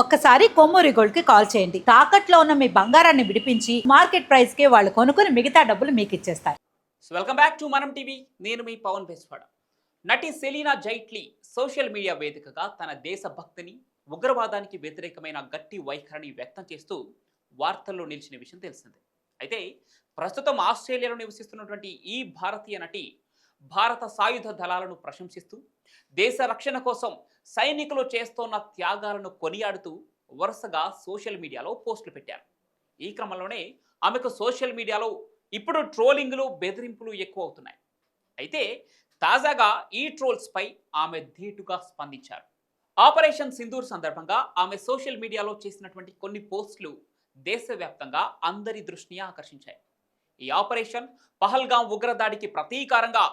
ఒక్కసారి కొమ్మూరి గోల్డ్కి కాల్ చేయండి. తాకట్లో ఉన్న మీ బంగారాన్ని విడిపించి మార్కెట్ ప్రైస్కి వాళ్ళు కొనుక్కుని మిగతా డబ్బులు మీకు ఇచ్చేస్తారు. So welcome back to Manam TV నేను మీ పవన్ బెస్వాడ. నటి సెలీనా జైట్లీ సోషల్ మీడియా వేదికగా తన దేశభక్తిని ఉగ్రవాదానికి వ్యతిరేకమైన గట్టి వైఖరిని వ్యక్తం చేస్తూ వార్తల్లో నిలిచిన విషయం తెలిసిందే. అయితే ప్రస్తుతం ఆస్ట్రేలియాలో నివసిస్తున్నటువంటి ఈ భారతీయ నటి భారత సాయుధ దళాలను ప్రశంసిస్తూ దేశ రక్షణ కోసం సైనికులు చేస్తోన్న త్యాగాలను కొనియాడుతూ వరుసగా సోషల్ మీడియాలో పోస్టులు పెట్టారు. ఈ క్రమంలోనే ఆమెకు సోషల్ మీడియాలో ఇప్పుడు ట్రోలింగ్లు బెదిరింపులు ఎక్కువ అవుతున్నాయి అయితే తాజాగా ఈ ట్రోల్స్పై ఆమె ధీటుగా స్పందించారు. ఆపరేషన్ సింధూర్ సందర్భంగా ఆమె సోషల్ మీడియాలో చేసినటువంటి కొన్ని పోస్టులు దేశవ్యాప్తంగా అందరి దృష్టిని ఆకర్షించాయి. ఈ ఆపరేషన్ పహల్గాం ఉగ్రదాడికి ప్రతీకారంగా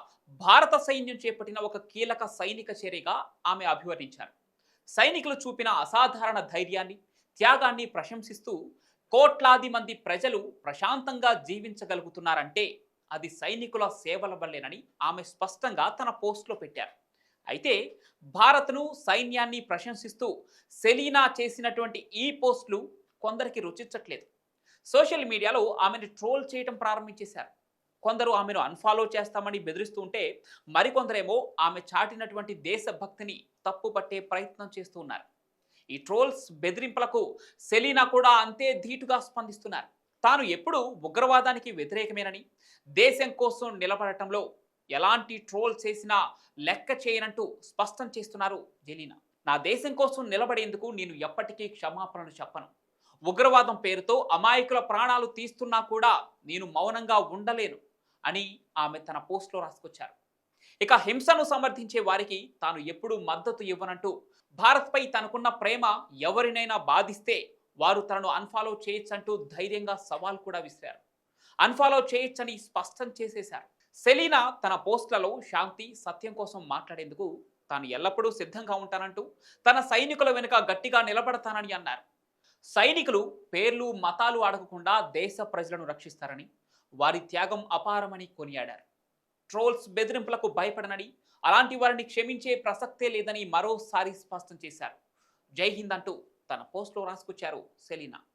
భారత సైన్యం చేపట్టిన ఒక కీలక సైనిక చర్యగా ఆమె అభివర్ణించారు. సైనికులు చూపిన అసాధారణ ధైర్యాన్ని త్యాగాన్ని ప్రశంసిస్తూ కోట్లాది మంది ప్రజలు ప్రశాంతంగా జీవించగలుగుతున్నారంటే అది సైనికుల సేవల వల్లేనని ఆమె స్పష్టంగా తన పోస్ట్లో పెట్టారు. అయితే భారత్ను సైన్యాన్ని ప్రశంసిస్తూ సెలీనా చేసినటువంటి ఈ పోస్టులు కొందరికి రుచించట్లేదు. సోషల్ మీడియాలో ఆమెను ట్రోల్ చేయడం ప్రారంభించేశారు. కొందరు ఆమెను అన్ఫాలో చేస్తామని బెదిరిస్తూ ఉంటే మరికొందరేమో ఆమె చాటినటువంటి దేశభక్తిని తప్పుపట్టే ప్రయత్నం చేస్తూ ఉన్నారు ఈ ట్రోల్స్ బెదిరింపులకు సెలీనా కూడా అంతే ధీటుగా స్పందిస్తున్నారు. తాను ఎప్పుడూ ఉగ్రవాదానికి వ్యతిరేకమేనని దేశం కోసం నిలబడటంలో ఎలాంటి ట్రోల్ చేసినా లెక్క చేయనంటూ స్పష్టం చేస్తున్నారు జెలీనా. నా దేశం కోసం నిలబడేందుకు నేను ఎప్పటికీ క్షమాపణలు చెప్పను. ఉగ్రవాదం పేరుతో అమాయకుల ప్రాణాలు తీస్తున్నా కూడా నేను మౌనంగా ఉండలేను. అని ఆమె తన పోస్ట్లో రాసుకొచ్చారు. ఇక హింసను సమర్థించే వారికి తాను ఎప్పుడూ మద్దతు ఇవ్వనంటూ భారత్పై తనకున్న ప్రేమ ఎవరినైనా బాధిస్తే వారు తనను అన్ఫాలో చేయొచ్చంటూ ధైర్యంగా సవాల్ కూడా విసిరారు. అన్ఫాలో చేయొచ్చని స్పష్టం చేసేశారు. సెలీనా తన పోస్టులలో శాంతి సత్యం కోసం మాట్లాడేందుకు తాను ఎల్లప్పుడూ సిద్ధంగా ఉంటానంటూ తన సైనికుల వెనుక గట్టిగా నిలబడతానని అన్నారు. సైనికులు పేర్లు మతాలు అడగకుండా దేశ ప్రజలను రక్షిస్తారని వారి త్యాగం అపారమని కొనియాడారు. ట్రోల్స్ బెదిరింపులకు భయపడనని అలాంటి వారిని క్షమించే ప్రసక్తే లేదని మరోసారి స్పష్టం చేశారు. జై హింద్ అంటూ తన పోస్ట్లో రాసుకొచ్చారు సెలీనా.